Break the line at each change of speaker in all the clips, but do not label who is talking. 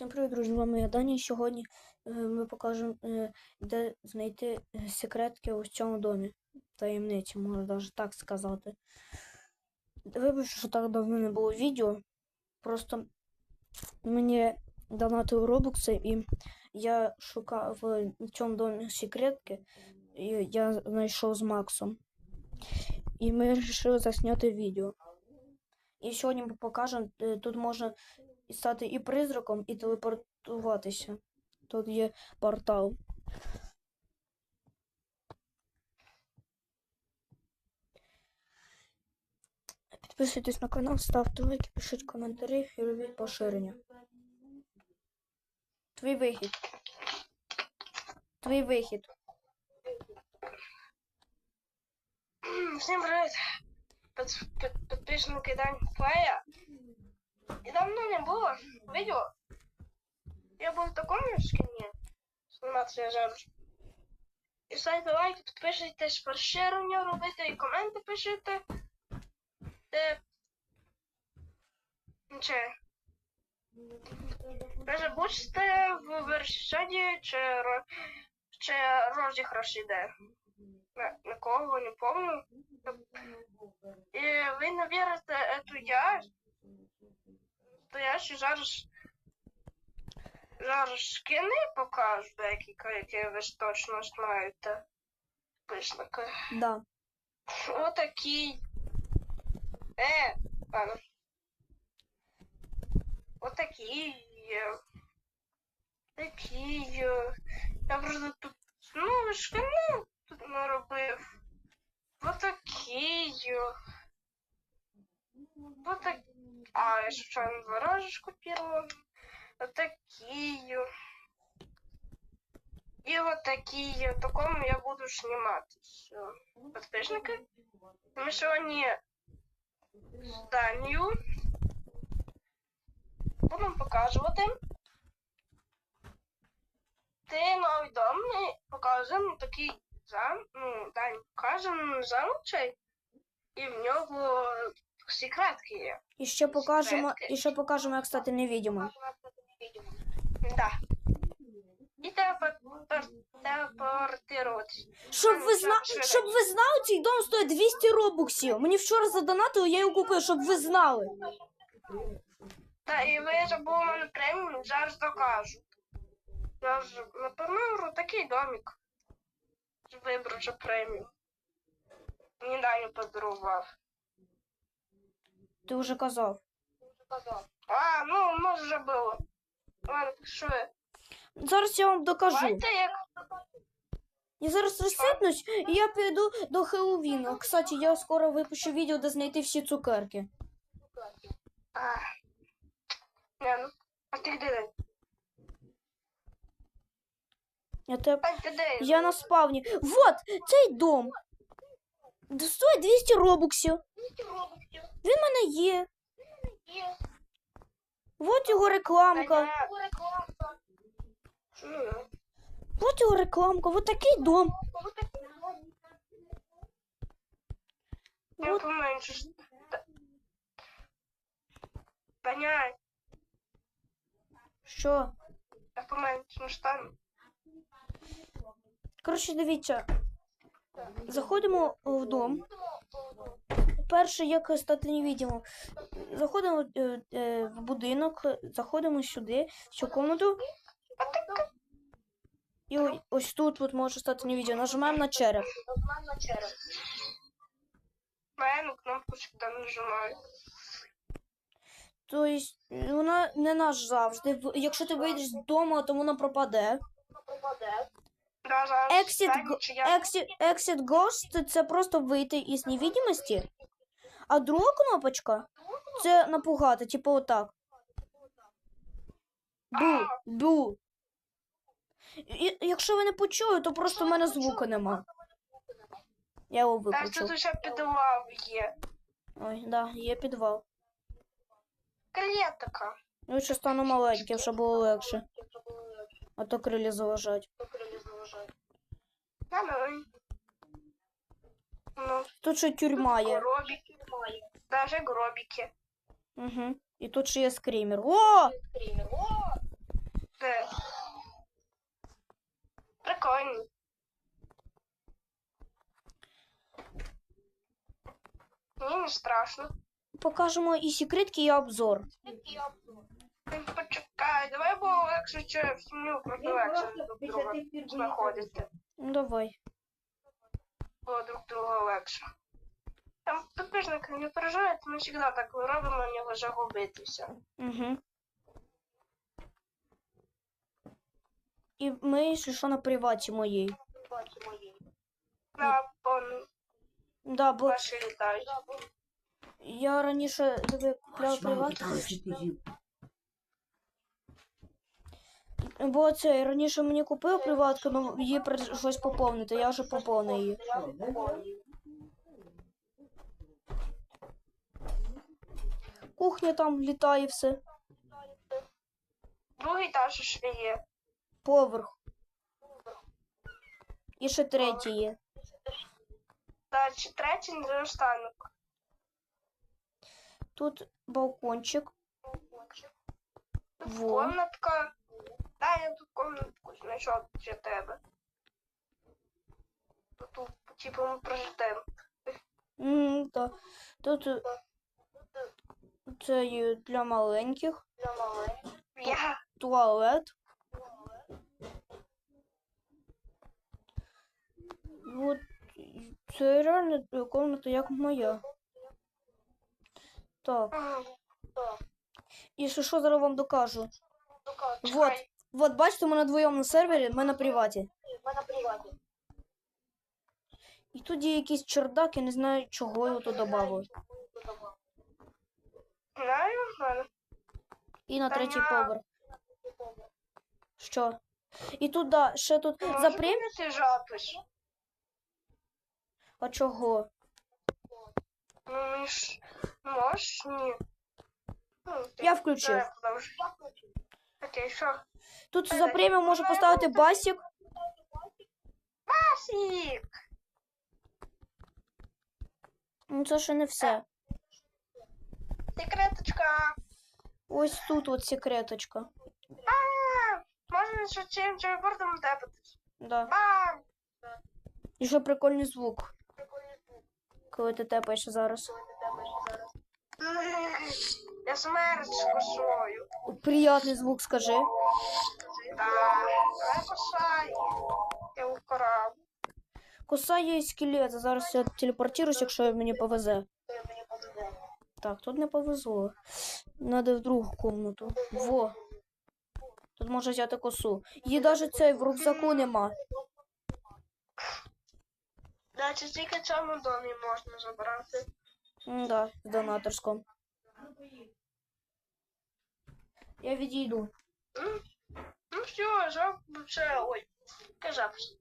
Всім привіт, друзі! З вами я Даня. Сьогодні е, ми покажемо, е, де знайти е, секретки у цьому домі. Таємниці, можна навіть так сказати. Вибач, що так давно не було відео. Просто мені донатили робокси, і я шукав в цьому домі секретки, і я знайшов з Максом. І ми вирішили засняти відео. І сьогодні ми покажемо, тут можна і стати і призраком, і телепортуватися. Тут є портал. Підписуйтесь на канал, ставте лайки, пишіть коментарі і робіть поширення. Твій вихід. Твій вихід.
Всім привіт! Під, під, підписники Дань Плея. І давно не було відео. Я був в такому скині. Зніматися я зараз. І ставте лайки, підписуйтесь, поширення робите і коменти пишите. Де... Чи... Ви забудьте в версіаді чи, чи розіграш іде. На, на кого не помню. І ви не вірите, это я. Ще зараз. Зараз скини покажу декілька, які ви ж точно знаєте. Писники.
Да.
Отакий. Е, ладно. Отакий. Такий. Я просто тут. Ну, шкину тут наробив. Отакий. е. А, я случайно ж купила. Отакий. е. І от такий. В такому я буду зніматись. Підписники. Ми сьогодні з Данію будемо показувати. Ти новий дом ми показуємо такий зам, ну, Дань покажемо замочай, і в нього секретки.
І ще покажемо, і ще покажемо, як стати невидимим.
Да. І телепор-
Щоб ви зна... Щоб ви знали, цей дом стоїть 200 робоксів. Мені вчора задонатили, я його купив, щоб ви знали.
Та і ви забули мене преміум, зараз докажу. Я ж, напевно, такий домик. Вибрав вже преміум. Даню подарував.
Ти вже казав.
А, ну, може вже було. Ладно?
Зараз я вам докажу.
Давайте як
Я зараз розсипнусь, і я піду до Хеллоуіна. Кстати, я скоро випущу відео, де знайти всі цукерки.
А. Не, ну. А ти де?
Я тебе...
А ти де?
Я на спавні. Вот, цей дом. Стоїть 200 робоксів. Він в мене є. Вот його рекламка. Вот його рекламка. Вот такий дом. Вот.
Таня,
Що?
я поменше стану.
Коротше, дивіться. Заходимо в дом. Перше, як стати невидимим. Заходимо е, е, в будинок, заходимо сюди, в цю комнату. І ось тут от може стати невидимим. Нажимаємо на череп.
Я на кнопку всегда нажимаю.
Тобто вона не наш завжди. Якщо ти вийдеш з дому, то вона пропаде.
Зараз
Exit, exit, exit Ghost це просто вийти із невидимості. А друга кнопочка це напугати, типу отак. Бу, бу. І, якщо ви не почули, то просто в мене звука нема. Я його
Так, тут ще підлав є.
Ой, да, є підвал.
Клетка.
Ну, ще стану маленьким, щоб було легше. А то крилі заважають.
Давай. Ну,
Тут ще тюрма є.
гробики. Даже гробики.
Угу. І тут ще є скрімер. О!
Де? Прикольно. Мені не страшно.
Покажемо і секретки, і обзор.
Ой, Почекай, давай було легше чи в сім'ю просто легше друг друга знаходити.
Ну, давай.
Було друг друга легше. Там підписники не переживайте, ми завжди так робимо, на нього загубитися.
Угу. І ми, якщо що, на приваті моїй.
На пон
Да, бо
ваші літають.
я раніше тобі купляв приват. Бо це раніше мені купив приватку, але її прийшлось поповнити, я вже поповнив її. Кухня там літає все.
Другий етаж ще є.
Поверх. І ще третій є.
Та чи третій не останок.
Тут балкончик.
Тут
Во.
комнатка. Да, я тут комнатку знайшов для тебе. Тут, типу, ми прожитемо.
М, та. Тут е, це є для маленьких.
Для маленьких.
Туалет. Вот це реально е, комната як моя. Так, і що, що зараз вам докажу? Вот. Вот, бачите, ми на двоєму на сервері, ми на приваті.
Ми на приваті.
І тут є якийсь чердак, я не знаю, чого його тут додали.
Знаю, знаю.
І на
Та
третій
я-
поверх. Що? І тут, да, ще тут
Може,
за прем...
ти запис?
А чого?
Ну, ж... Можеш? Ні. Ну, ти-
Я включив.
Продовжуй. Окей, що?
Тут за преміум можу поставити басік.
Басік!
Ну це ще не все.
Секреточка!
Ось тут от секреточка.
А, Можна ще чим чайбордом тепатись.
Да.
Бам!
І ще прикольний звук, коли ти тепаєш зараз.
Я смерть з косою.
Приятний звук, скажи.
Так, давай косай. Я вкрав.
Коса є скелет. а Зараз я телепортуюсь, якщо мені повезе. Так, тут не повезло. Надо в другу комнату. Во. Тут можна взяти косу. Її навіть цей в рюкзаку нема.
Значить, тільки в цьому домі можна забрати.
Да, в донаторському. Я відійду.
М? Ну все, жав, все, ой, яка запись.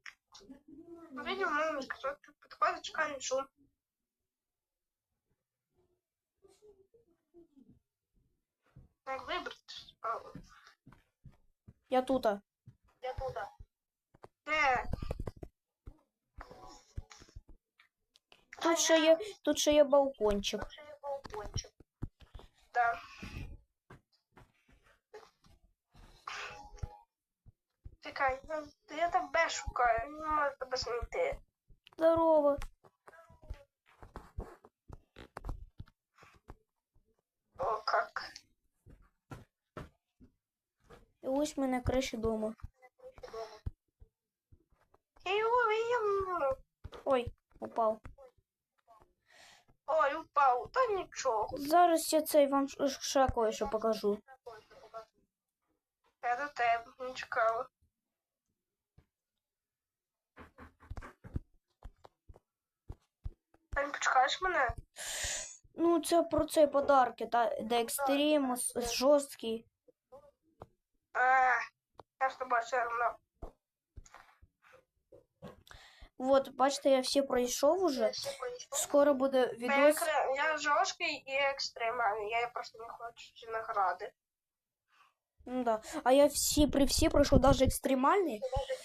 Видимо, сказала, підходить, чекай, не шум. Вибрати? А,
Я тут.
Я туди. Не,
Тут ще є, тут ще є балкончик.
да. Чекай, я, я тебе шукаю, не можу тебе знайти.
Здорово.
О, как.
І ось ми на криші дому. Ой, упав.
Ой, упав, та нічого.
Зараз я цей вам ще кое-що покажу.
Я до тебе не чекала. Та не почекаєш мене?
Ну, це про цей подарки, та де екстрім, жорсткий.
Я з все одно.
Вот, бачите, я всі пройшов уже. Скоро буде відос.
я жорсткий і екстремальний, я просто не хочу награди.
Ну, да. А я всі при всі пройшов, навіть екстремальний.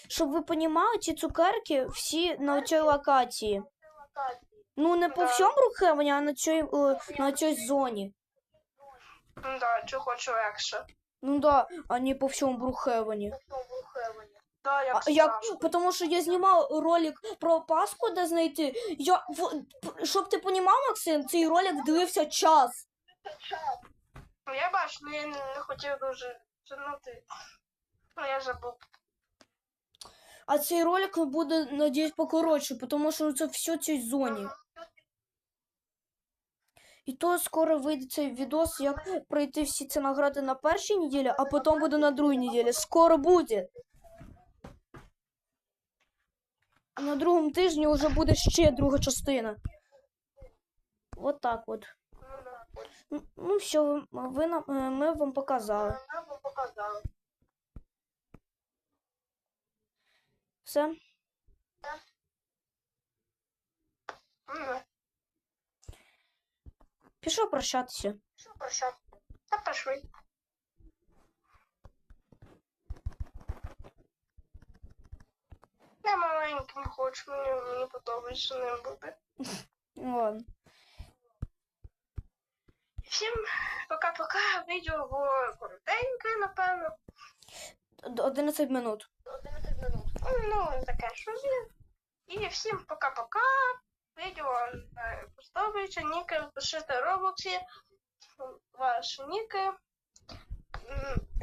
Щоб ви понімали, ці цукерки всі на цій локації. Ну, не по
Да.
всьому а на цій, е, на цій зоні.
Ну да, чи хочу легше.
Ну да, а не по всьому Брухевені.
Да, як,
А,
справді.
потому що я знімав ролик про Пасху, де знайти. Я, в, щоб ти понімав, Максим, цей ролик дивився час.
Ну, я бачу, але я не, не хотів дуже тягнути. Ну, я забув.
А цей ролик буде, надіюсь, покоротше, тому що це все в цій зоні. І то скоро вийде цей відос, як пройти всі ці награди на першій неділі, а потім буде на другій неділі. Скоро буде. А на другому тижні вже буде ще друга частина. От так от.
Ну.
Ну, Ну, все, ви, нам, е, ми вам показали. Все. Пішов прощатися.
що прощав? Та пішли. Я маленьким хочу, мені, мені подобається ним бути.
Ладно.
Всім пока-пока. Відео було коротеньке, напевно.
Д- 11 минут.
11 минут. Ну, таке щось. І всім пока-пока. Відео е, подобається. Ніки пишете Роблоксі. Ваші ніки.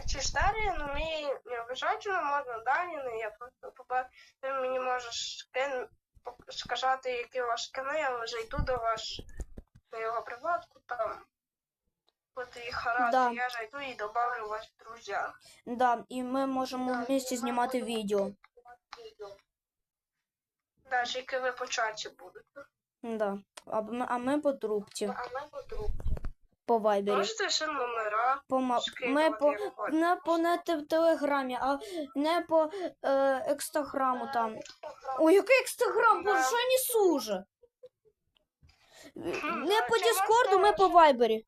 Чи старі, ну мені не обов'язково, можна дані, ну я просто ти мені можеш пок- сказати, які у вас скини, я вже йду до вас на його приватку, там. От їх гаразд,
Да.
я зайду і добавлю вас в друзі.
Да, і ми можемо вместе знімати відео.
Да, тільки ви по будете.
Да. А ми, а ми по трубці,
А ми по трубці.
по вайбері.
Можете ще номера
По, ма-
скидувати,
ми по,
як хочете.
не по не те- в телеграмі, а не по е, екстаграму там. Ой, який екстаграм? Боже, що я несу вже? Не по Діскорду, ми по вайбері.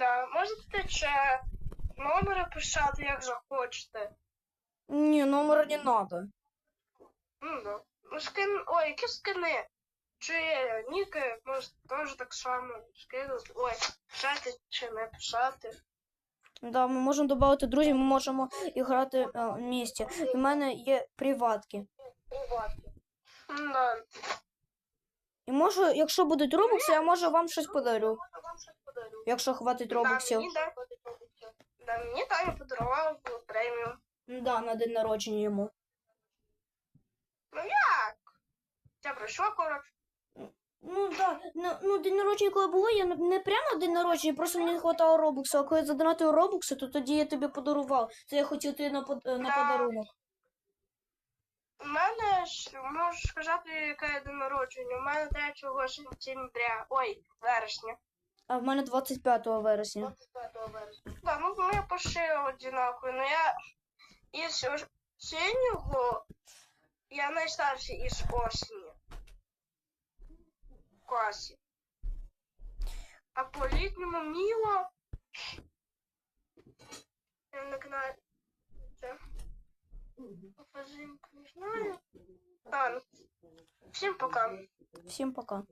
Да, можете ще номери писати, як захочете.
Ні, номер не надо.
Ну. Ну, скин... Ой, які скини? Чи ніки, може, теж так само скинути. Ой, писати чи не писати.
Да, ми можемо додати друзів, ми можемо і грати е, в місті. У мене є приватки.
Ну, да.
І можу, якщо будуть робокси, я може вам щось подарю. Якщо хватить
Да,
робоксів.
мені, да. Да, мені Таня подарувала премію.
Да, на день народження йому.
Ну як? Це пройшло коротше.
Ну да, ну, день народження, коли було, я не- прямо день народження, просто мені не хватало робоксу, а коли я задонатив робокси, то тоді я тобі подарував. Це я хотів тобі на, под- на
Да.
подарунок.
У мене ж можу сказати, яке день народження. У мене 3 сентября. Ой, вересня.
А в мене 25 вересня. 25 вересня.
Да, ну ми почти одинакові. Ну я із осіннього, я найстарший із осені. В класі. А по літньому міло. Я не знаю. Це. Не знаю. Да. Всім пока.
Всім пока.